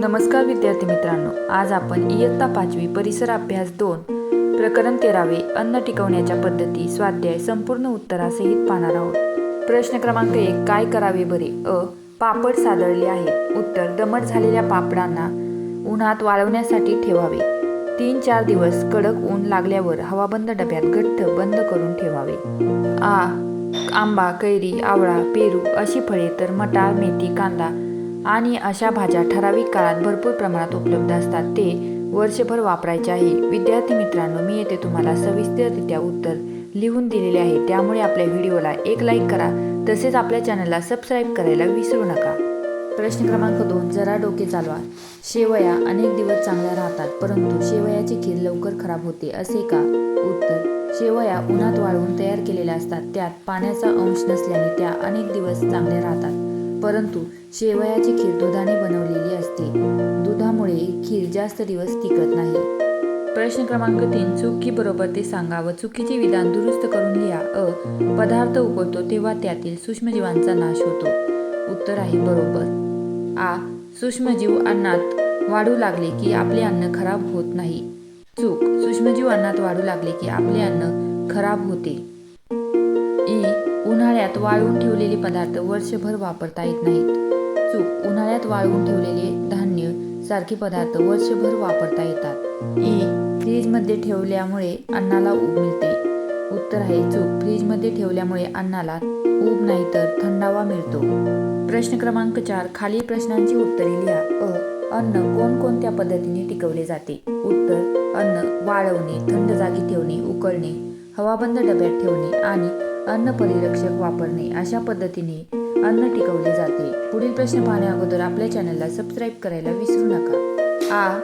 नमस्कार विद्यार्थी मित्रांनो आज आपण इयत्ता पाचवी परिसर अभ्यास दोन प्रकरण तेरावे अन्न टिकवण्याच्या पद्धती स्वाध्याय संपूर्ण उत्तरासहित पाहणार आहोत. प्रश्न क्रमांक एक काय करावे बरे? अ. पापड सादळले आहेत. उत्तर दमट झालेल्या पापडांना उन्हात वाळवण्यासाठी ठेवावे. तीन चार दिवस कडक ऊन लागल्यावर हवाबंद डब्यात घट्ट बंद करून ठेवावे. आ. आंबा कैरी आवळा पेरू अशी फळे तर मटार मेथी कांदा आणि अशा भाज्या ठराविक काळात भरपूर प्रमाणात उपलब्ध असतात ते वर्षभर वापरायचे आहे. विद्यार्थी मित्रांनो मी येथे तुम्हाला सविस्तररित्या उत्तर लिहून दिलेले आहे. त्यामुळे आपल्या व्हिडिओला एक लाईक करा तसेच आपल्या चॅनलला सबस्क्राईब करायला विसरू नका. प्रश्न क्रमांक दोन जरा डोके चालवा. शेवया अनेक दिवस चांगल्या राहतात परंतु शेवयाची खीर लवकर खराब होते असे का? उत्तर शेवया उन्हात वाळवून तयार केलेल्या असतात. त्यात पाण्याचा अंश नसल्याने त्या अनेक दिवस चांगल्या राहतात. परंतु शेवयाची खीर दुधाने बनवलेली असते. दुधामुळे खीर जास्त दिवस टिकत नाही. प्रश्न क्रमांक तीन चुकी बरोबर ते सांगा व चुकीचे विधान दुरुस्त करून लिहा. अ. पदार्थ उकळतो तेव्हा त्यातील सूक्ष्मजीवांचा नाश होतो. उत्तर आहे बरोबर. आ. सूक्ष्मजीव अन्नात वाढू लागले की आपले अन्न खराब होत नाही. चूक. सूक्ष्मजीव अन्नात वाढू लागले की आपले अन्न खराब होते. उन्हाळ्यात वाळवून ठेवलेले पदार्थ वर्षभर वापरता येत नाहीत. चूक उन्हाळ्यात वाळवून ठेवलेले धान्य सारखे पदार्थ वर्षभर वापरता येतात. ई फ्रीजमध्ये ठेवल्यामुळे अन्नाला ऊब मिळते. उत्तर आहे चूक फ्रीजमध्ये ठेवल्यामुळे अन्नाला ऊब नाही तर थंडावा मिळतो. प्रश्न क्रमांक चार खालील प्रश्नांची उत्तरे लिहा. अ अन्न कोणकोणत्या पद्धतीने टिकवले जाते? उत्तर अन्न वाळवणे थंड जागी ठेवणे उकळणे हवाबंद डब्यात ठेवणे आणि अन्न परिरक्षक वापरणे अशा पद्धतीने अन्न टिकवले जाते. पुढील प्रश्न पाहण्या अगोदर आपल्या चॅनलला सबस्क्राईब करायला विसरू नका. आ.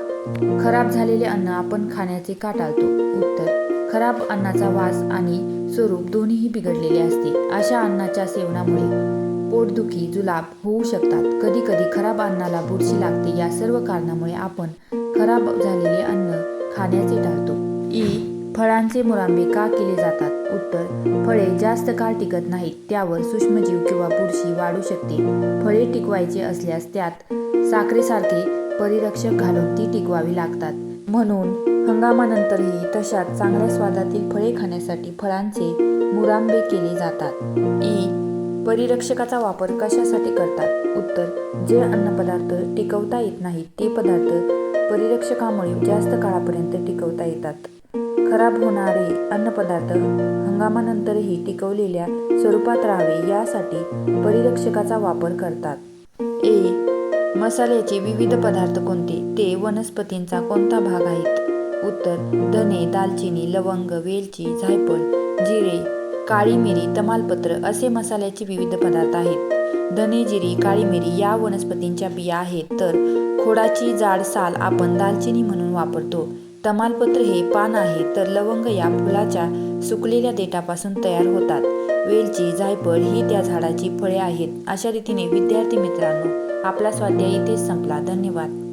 खराब झालेले अन्न आपण खाण्याचे का टाळतो उत्तर. खराब अन्नाचा वास आणि स्वरूप दोन्हीही बिघडलेले असते. अशा अन्नाच्या सेवनामुळे पोटदुखी जुलाब होऊ शकतात. कधी कधी खराब अन्नाला बुरशी लागते. या सर्व कारणामुळे आपण खराब झालेले अन्न खाण्याचे टाळतो. ई. फळांचे मुरांबे का केले जातात. उत्तर फळे जास्त काळ टिकत नाहीत त्यावर सूक्ष्मजीव किंवा बुरशी वाढू शकते. फळे टिकवायचे असल्यास त्यात साखरेसारखे परिरक्षक घालून ती टिकवावी लागतात. म्हणून हंगामानंतरही तशात चांगल्या स्वादातील फळे खाण्यासाठी फळांचे मुरांबे केले जातात. ई परिरक्षकाचा वापर कशासाठी करतात? उत्तर जे अन्नपदार्थ टिकवता येत नाहीत ते पदार्थ परिरक्षकामुळे जास्त काळापर्यंत टिकवता येतात. खराब होणारे अन्नपदार्थ हंगामानंतरही टिकवलेल्या स्वरूपात राहावे यासाठी परिरक्षकाचा वापर करतात. ए. मसाल्याचे विविध पदार्थ कोणते? ते वनस्पतींचा कोणता भाग आहेत? उत्तर. धने दालचिनी लवंग वेलची जायफळ जिरे काळी मिरी तमालपत्र असे मसाल्याचे विविध पदार्थ आहेत. धने जिरी काळी मिरी या वनस्पतींच्या बिया आहेत. तर खोडाची जाड साल आपण दालचिनी म्हणून वापरतो. तमालपत्र हे पान आहे तर लवंग या फुलाच्या सुकलेल्या देठापासून तयार होतात. वेलची जायफळ ही त्या झाडाची फळे आहेत. अशा रीतीने विद्यार्थी मित्रांनो आपला स्वाध्याय इथेच संपला. धन्यवाद.